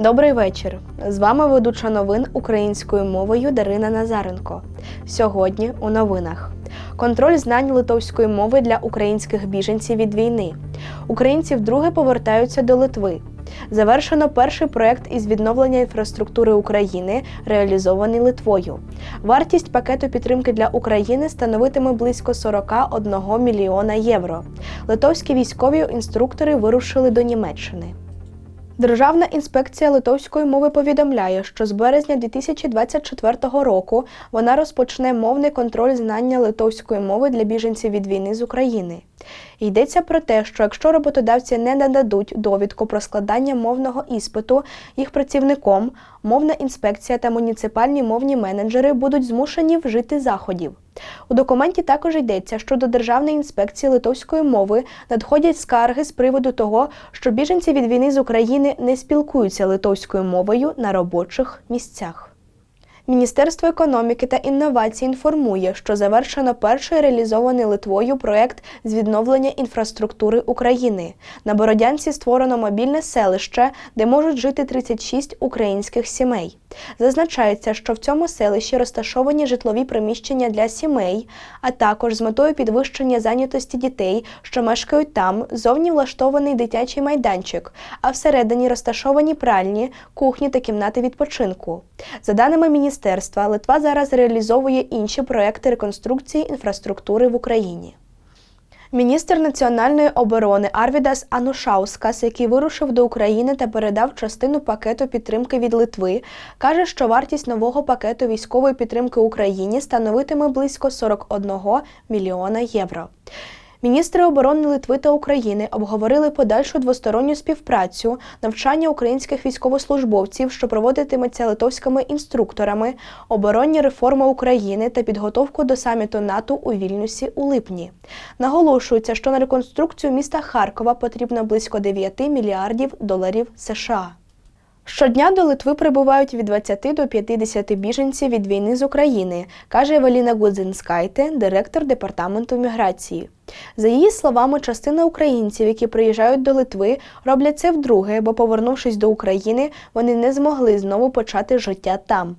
Добрий вечір. З вами ведуча новин українською мовою Дарина Назаренко. Сьогодні у новинах. Контроль знань литовської мови для українських біженців від війни. Українці вдруге повертаються до Литви. Завершено перший проект із відновлення інфраструктури України, реалізований Литвою. Вартість пакету підтримки для України становитиме близько 41 мільйона євро. Литовські військові інструктори вирушили до Німеччини. Державна інспекція литовської мови повідомляє, що з березня 2024 року вона розпочне мовний контроль знання литовської мови для біженців від війни з України. Йдеться про те, що якщо роботодавці не нададуть довідку про складання мовного іспиту їх працівником, мовна інспекція та муніципальні мовні менеджери будуть змушені вжити заходів. У документі також йдеться, що до Державної інспекції литовської мови надходять скарги з приводу того, що біженці від війни з України не спілкуються литовською мовою на робочих місцях. Міністерство економіки та інновацій інформує, що завершено перший реалізований Литвою проект з відновлення інфраструктури України. На Бородянці створено мобільне селище, де можуть жити 36 українських сімей. Зазначається, що в цьому селищі розташовані житлові приміщення для сімей, а також з метою підвищення зайнятості дітей, що мешкають там, зовні влаштований дитячий майданчик, а всередині розташовані пральні, кухні та кімнати відпочинку. За даними міністерства, Литва зараз реалізовує інші проекти реконструкції інфраструктури в Україні. Міністр національної оборони Арвідас Анушаускас, який вирушив до України та передав частину пакету підтримки від Литви, каже, що вартість нового пакету військової підтримки Україні становитиме близько 41 мільйона євро. Міністри оборони Литви та України обговорили подальшу двосторонню співпрацю, навчання українських військовослужбовців, що проводитиметься литовськими інструкторами, оборонні реформи України та підготовку до саміту НАТО у Вільнюсі у липні. Наголошується, що на реконструкцію міста Харкова потрібно близько 9 мільярдів доларів США. Щодня до Литви прибувають від 20 до 50 біженців від війни з України, каже Евеліна Гудзинскайте, директор департаменту міграції. За її словами, частина українців, які приїжджають до Литви, роблять це вдруге, бо, повернувшись до України, вони не змогли знову почати життя там.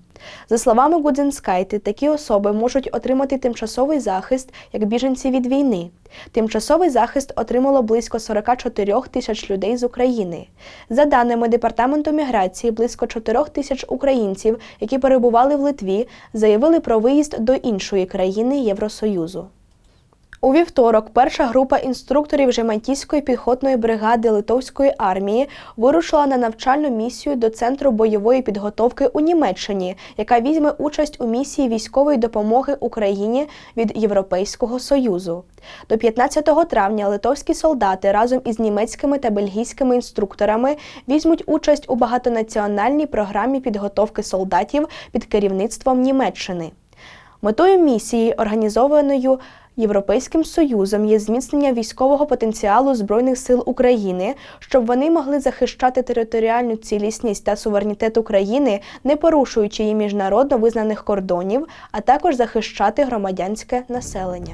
За словами Гудзинскайте, такі особи можуть отримати тимчасовий захист як біженці від війни. Тимчасовий захист отримало близько 44 тисяч людей з України. За даними департаменту міграції, близько 4 тисяч українців, які перебували в Литві, заявили про виїзд до іншої країни Євросоюзу. У вівторок перша група інструкторів Жемантійської піхотної бригади Литовської армії вирушила на навчальну місію до Центру бойової підготовки у Німеччині, яка візьме участь у місії військової допомоги Україні від Європейського Союзу. До 15 травня литовські солдати разом із німецькими та бельгійськими інструкторами візьмуть участь у багатонаціональній програмі підготовки солдатів під керівництвом Німеччини. Метою місії, організованою Європейським Союзом є зміцнення військового потенціалу Збройних сил України, щоб вони могли захищати територіальну цілісність та суверенітет України, не порушуючи її міжнародно визнаних кордонів, а також захищати громадянське населення.